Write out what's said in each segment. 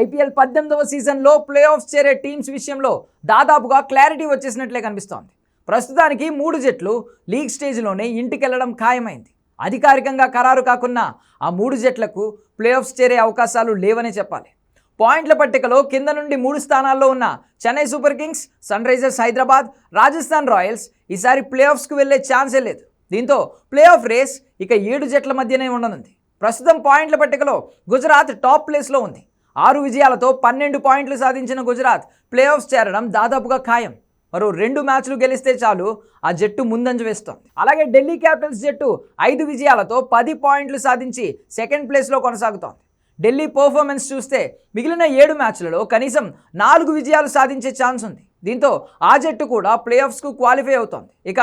IPL పద్దెనిమిదవ సీజన్లో play of చేరే టీమ్స్ విషయంలో దాదాపుగా క్లారిటీ వచ్చేసినట్లే కనిపిస్తోంది. ప్రస్తుతానికి మూడు జట్లు లీగ్ స్టేజ్లోనే ఇంటికెళ్ళడం ఖాయమైంది. అధికారికంగా ఖరారు కాకున్నా ఆ మూడు జట్లకు ప్లే ఆఫ్స్ చేరే అవకాశాలు లేవనే చెప్పాలి. పాయింట్ల పట్టికలో కింద నుండి మూడు స్థానాల్లో ఉన్న Chennai Super Kings Sunrisers Hyderabad Rajasthan Royals ఈసారి ప్లే ఆఫ్స్కు వెళ్ళే ఛాన్సే లేదు. దీంతో ప్లే ఆఫ్ రేస్ ఇక ఏడు జట్ల మధ్యనే ఉండనుంది. ప్రస్తుతం పాయింట్ల పట్టికలో గుజరాత్ టాప్ ప్లేస్లో ఉంది. ఆరు విజయాలతో పన్నెండు పాయింట్లు సాధించిన గుజరాత్ ప్లే ఆఫ్స్ చేరడం దాదాపుగా ఖాయం. మరో రెండు మ్యాచ్లు గెలిస్తే చాలు ఆ జట్టు ముందంజ వేస్తోంది. అలాగే ఢిల్లీ క్యాపిటల్స్ జట్టు ఐదు విజయాలతో పది పాయింట్లు సాధించి సెకండ్ ప్లేస్లో కొనసాగుతోంది. ఢిల్లీ పర్ఫార్మెన్స్ చూస్తే మిగిలిన ఏడు మ్యాచ్లలో కనీసం నాలుగు విజయాలు సాధించే ఛాన్స్ ఉంది. దీంతో ఆ జట్టు కూడా ప్లే ఆఫ్స్కు క్వాలిఫై అవుతోంది. ఇక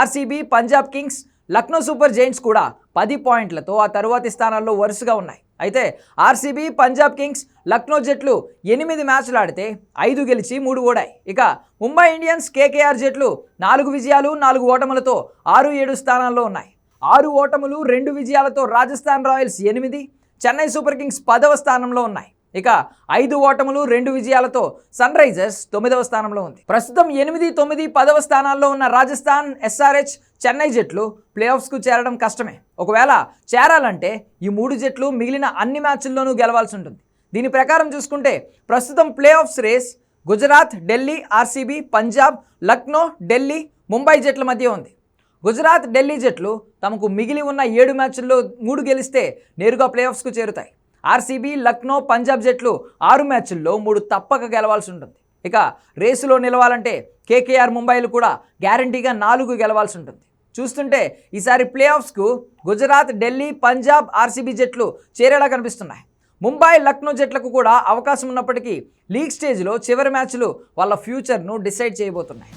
RCB Punjab Kings Lucknow Super Giants కూడా పది పాయింట్లతో ఆ తరువాతి స్థానాల్లో వరుసగా ఉన్నాయి. అయితే ఆర్సీబీ పంజాబ్ కింగ్స్ లక్నో జట్లు ఎనిమిది మ్యాచ్లు ఆడితే ఐదు గెలిచి మూడు ఓడాయి. ఇక ముంబై ఇండియన్స్ కేకేఆర్ జట్లు నాలుగు విజయాలు నాలుగు ఓటములతో ఆరు ఏడు స్థానాల్లో ఉన్నాయి. ఆరు ఓటములు రెండు విజయాలతో రాజస్థాన్ రాయల్స్ ఎనిమిది చెన్నై సూపర్ కింగ్స్ పదవ స్థానంలో ఉన్నాయి. ఇక ఐదు ఓటములు రెండు విజయాలతో సన్ రైజర్స్ తొమ్మిదవ స్థానంలో ఉంది. ప్రస్తుతం ఎనిమిది తొమ్మిది పదవ స్థానాల్లో ఉన్న రాజస్థాన్ ఎస్ఆర్హెచ్ చెన్నై జట్లు ప్లే ఆఫ్స్కు చేరడం కష్టమే. ఒకవేళ చేరాలంటే ఈ మూడు జట్లు మిగిలిన అన్ని మ్యాచ్ల్లోనూ గెలవాల్సి ఉంటుంది. దీని ప్రకారం చూసుకుంటే ప్రస్తుతం playoffs race Gujarat Delhi RCB Punjab Lucknow Delhi Mumbai జట్ల మధ్య ఉంది. గుజరాత్ ఢిల్లీ జట్లు తమకు మిగిలి ఉన్న ఏడు మ్యాచ్ల్లో మూడు గెలిస్తే నేరుగా ప్లే ఆఫ్స్కు చేరుతాయి. ఆర్సీబీ లక్నో పంజాబ్ జట్లు ఆరు మ్యాచ్ల్లో మూడు తప్పక గెలవాల్సి ఉంటుంది. ఇక రేసులో నిలవాలంటే కేకేఆర్ ముంబైలు కూడా గ్యారంటీగా నాలుగు గెలవాల్సి ఉంటుంది. చూస్తుంటే ఈసారి ప్లే ఆఫ్స్కు గుజరాత్ ఢిల్లీ పంజాబ్ ఆర్సీబీ జట్లు చేరేలా కనిపిస్తున్నాయి. ముంబై లక్నో జట్లకు కూడా అవకాశం ఉన్నప్పటికీ లీగ్ స్టేజ్లో చివరి మ్యాచ్లు వాళ్ళ ఫ్యూచర్ను డిసైడ్ చేయబోతున్నాయి.